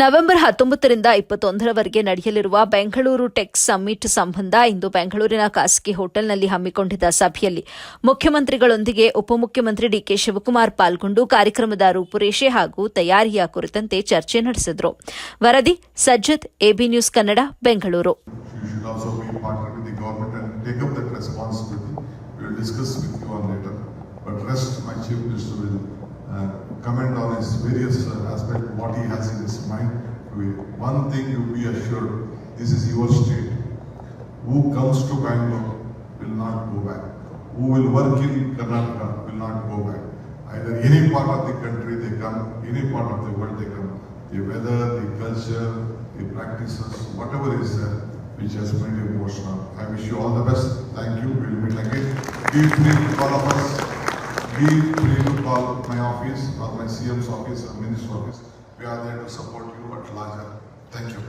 November ಹತ್ತೊಂಬತ್ತರಿಂದ ಇಪ್ಪತ್ತೊಂದರವರೆಗೆ ನಡೆಯಲಿರುವ Bengaluru tech summit ಸಂಬಂಧ ಇಂದು ಬೆಂಗಳೂರಿನ ಖಾಸಗಿ ಹೋಟೆಲ್ನಲ್ಲಿ ಹಮ್ಮಿಕೊಂಡಿದ್ದ ಸಭೆಯಲ್ಲಿ ಮುಖ್ಯಮಂತ್ರಿಗಳೊಂದಿಗೆ ಉಪಮುಖ್ಯಮಂತ್ರಿ ಡಿಕೆ ಶಿವಕುಮಾರ್ ಪಾಲ್ಗೊಂಡು ಕಾರ್ಯಕ್ರಮದ ರೂಪುರೇಷೆ ಹಾಗೂ ತಯಾರಿಯ ಕುರಿತಂತೆ ಚರ್ಚೆ ನಡೆಸಿದರು. ವರದಿ, Sajjad, AB News Kannada, Bengaluru. Various uh, aspects, what he has in his mind. One thing you be assured, this is your state. Who comes to Bangalore will not go back. Who will work in Karnataka will not go back. Either any part of the country they come, any part of the world they come. The weather, the culture, the practices, whatever is there, which has made you emotional. I wish you all the best. Thank you. We will meet again. Be free to call of us. Be free call my office or my CM's office or minister's office. We are there to support you at larger. Thank you.